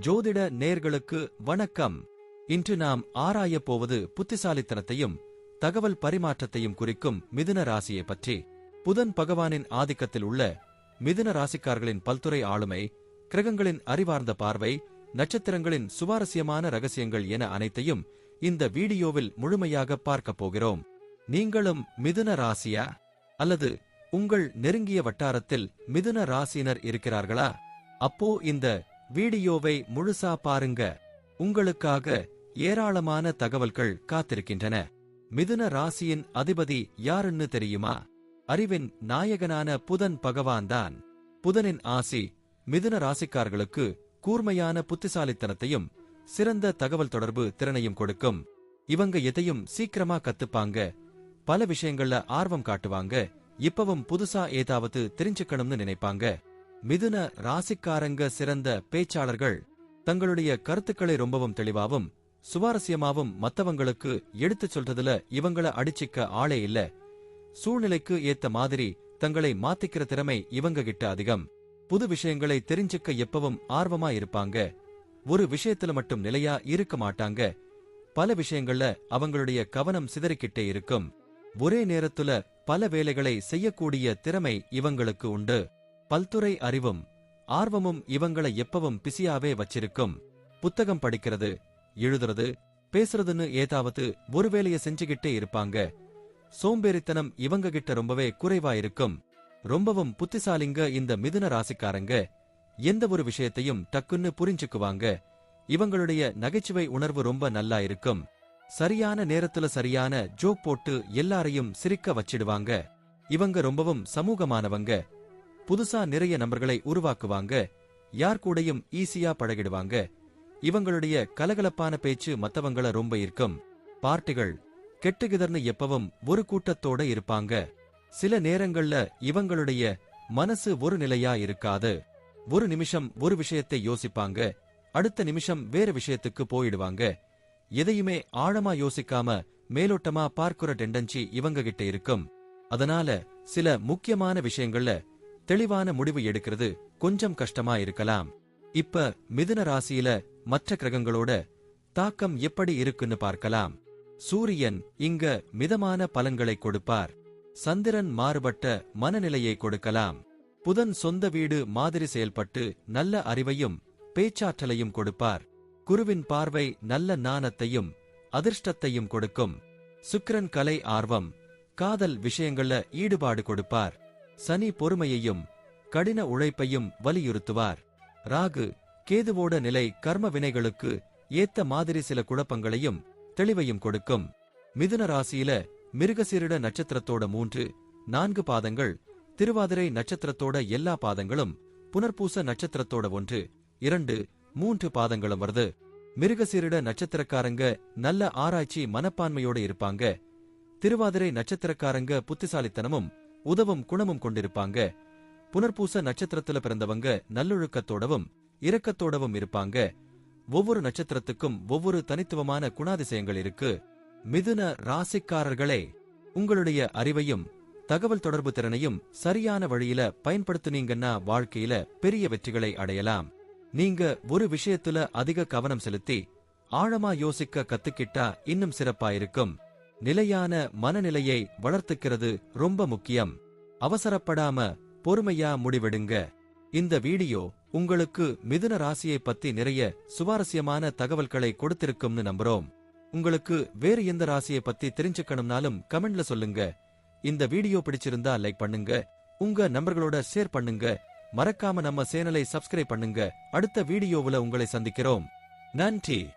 ஜோதிட நேர்களுக்கு வணக்கம். இன்று நாம் ஆராயப் போவது புத்திசாலித்தனத்தையும் தகவல் பரிமாற்றத்தையும் குறிக்கும் மிதுன ராசியை பற்றி. புதன் பகவானின் ஆதிக்கத்தில் உள்ள மிதுன ராசிக்காரர்களின் பல்துறை ஆளுமை கிரகங்களின் அறிவார்ந்த பார்வை நட்சத்திரங்களின் சுவாரஸ்யமான ரகசியங்கள் என அனைத்தையும் இந்த வீடியோவில் முழுமையாக பார்க்கப் போகிறோம். நீங்களும் மிதுன ராசியா? அல்லது உங்கள் நெருங்கிய வட்டாரத்தில் மிதுன ராசியினர் இருக்கிறார்களா? அப்போ இந்த வீடியோவை முழுசா பாருங்க. உங்களுக்காக ஏராளமான தகவல்கள் காத்திருக்கின்றன. மிதுன ராசியின் அதிபதி யாருன்னு தெரியுமா? அறிவின் நாயகனான புதன் பகவான்தான். புதனின் ஆசி மிதுன ராசிக்காரர்களுக்கு கூர்மையான புத்திசாலித்தனத்தையும் சிறந்த தகவல் தொடர்பு திறனையும் கொடுக்கும். இவங்க எதையும் சீக்கிரமா கத்துப்பாங்க. பல விஷயங்கள்ல ஆர்வம் காட்டுவாங்க. இப்பவும் புதுசா ஏதாவது தெரிஞ்சுக்கணும்னு நினைப்பாங்க. மிதுன ராசிக்காரங்க சிறந்த பேச்சாளர்கள் தங்களுடைய கருத்துக்களை ரொம்பவும் தெளிவாவும் சுவாரஸ்யமாவும் மத்தவங்களுக்கு எடுத்துச் சொல்றதுல இவங்கள அடிச்சிக்க ஆளே இல்ல. சூழ்நிலைக்கு ஏத்த மாதிரி தங்களை மாத்திக்கிற திறமை இவங்க கிட்ட அதிகம். புது விஷயங்களை தெரிஞ்சுக்க எப்பவும் ஆர்வமா இருப்பாங்க. ஒரு விஷயத்துல மட்டும் நிலையா இருக்க மாட்டாங்க. பல விஷயங்கள்ல அவங்களுடைய கவனம் சிதறிக்கிட்டே இருக்கும். ஒரே நேரத்துல பல வேலைகளை செய்யக்கூடிய திறமை இவங்களுக்கு உண்டு. பல்துறை அறிவும் ஆர்வமும் இவங்களை எப்பவும் பிஸியாவே வச்சிருக்கும். புத்தகம் படிக்கிறது எழுதுறது பேசுறதுன்னு ஏதாவது ஒரு வேலைய செஞ்சுகிட்டே இருப்பாங்க. சோம்பேறித்தனம் இவங்க கிட்ட ரொம்பவே குறைவா இருக்கும். ரொம்பவும் புத்திசாலிங்க இந்த மிதுன ராசிக்காரங்க. எந்த ஒரு விஷயத்தையும் டக்குன்னு புரிஞ்சுக்குவாங்க. இவங்களுடைய நகைச்சுவை உணர்வு ரொம்ப நல்லா இருக்கும். சரியான நேரத்துல சரியான ஜோக் போட்டு எல்லாரையும் சிரிக்க வச்சிடுவாங்க. இவங்க ரொம்பவும் சமூகமானவங்க. புதுசா நிறைய நபர்களை உருவாக்குவாங்க யார் கூடயும் ஈஸியா பழகிடுவாங்க. இவங்களுடைய கலகலப்பான பேச்சு மத்தவங்கள ரொம்ப இருக்கும் பார்ட்டிகள் கெட்டுகிதர்னு எப்பவும் ஒரு கூட்டத்தோட இருப்பாங்க. சில நேரங்கள்ல இவங்களுடைய மனசு ஒரு நிலையா இருக்காது. ஒரு நிமிஷம் ஒரு விஷயத்தை யோசிப்பாங்க அடுத்த நிமிஷம் வேற விஷயத்துக்கு போயிடுவாங்க. எதையுமே ஆழமா யோசிக்காம மேலோட்டமா பார்க்கிற டெண்டன்சி இவங்க கிட்ட இருக்கும். அதனால சில முக்கியமான விஷயங்கள்ல தெளிவான முடிவு எடுக்கிறது கொஞ்சம் கஷ்டமா இருக்கலாம். இப்ப மிதுன ராசியில மற்ற கிரகங்களோட தாக்கம் எப்படி இருக்குன்னு பார்க்கலாம். சூரியன் இங்க மிதமான பலன்களை கொடுப்பார். சந்திரன் மாறுபட்ட மனநிலையை கொடுக்கலாம். புதன் சொந்த வீடு மாதிரி செயல்பட்டு நல்ல அறிவையும் பேச்சாற்றலையும் கொடுப்பார். குருவின் பார்வை நல்ல நாணத்தையும் அதிர்ஷ்டத்தையும் கொடுக்கும். சுக்கிரன் கலை ஆர்வம் காதல் விஷயங்கள்ல ஈடுபாடு கொடுப்பார். சனி பொறுமையையும் கடின உழைப்பையும் வலியுறுத்துவார். ராகு கேதுவோட நிலை கர்ம வினைகளுக்கு ஏத்த மாதிரி சில குழப்பங்களையும் தெளிவையும் கொடுக்கும். மிதுன ராசியில மிருகசீரிட நட்சத்திரத்தோட மூன்று நான்கு பாதங்கள் திருவாதிரை நட்சத்திரத்தோட எல்லா பாதங்களும் புனர்பூச நட்சத்திரத்தோட ஒன்று இரண்டு மூன்று பாதங்களும் வருது. மிருகசீரிட நட்சத்திரக்காரங்க நல்ல ஆராய்ச்சி மனப்பான்மையோட இருப்பாங்க. திருவாதிரை நட்சத்திரக்காரங்க புத்திசாலித்தனமும் உதவும் குணமும் கொண்டிருப்பாங்க. புனர்பூச நட்சத்திரத்துல பிறந்தவங்க நல்லொழுக்கத்தோடவும் இரக்கத்தோடவும் இருப்பாங்க. ஒவ்வொரு நட்சத்திரத்துக்கும் ஒவ்வொரு தனித்துவமான குணாதிசயங்கள் இருக்கு. மிதுன ராசிக்காரர்களே உங்களுடைய அறிவையும் தகவல் தொடர்பு திறனையும் சரியான வழியில பயன்படுத்துனீங்கன்னா வாழ்க்கையில பெரிய வெற்றிகளை அடையலாம். நீங்க ஒரு விஷயத்துல அதிக கவனம் செலுத்தி ஆழமா யோசிக்க கத்துக்கிட்டா இன்னும் சிறப்பா இருக்கும். நிலையான மனநிலையை வளர்த்துக்கிறது ரொம்ப முக்கியம். அவசரப்படாம பொறுமையா முடிவெடுங்க. இந்த வீடியோ உங்களுக்கு மிதுன ராசியை பத்தி நிறைய சுவாரஸ்யமான தகவல்களை கொடுத்திருக்கும்னு நம்புறோம். உங்களுக்கு வேறு எந்த ராசியை பத்தி தெரிஞ்சுக்கணும்னாலும் கமெண்ட்ல சொல்லுங்க. இந்த வீடியோ பிடிச்சிருந்தா லைக் பண்ணுங்க. உங்க நம்பர்களோட ஷேர் பண்ணுங்க. மறக்காம நம்ம சேனலை சப்ஸ்கிரைப் பண்ணுங்க. அடுத்த வீடியோவுல உங்களை சந்திக்கிறோம். நன்றி.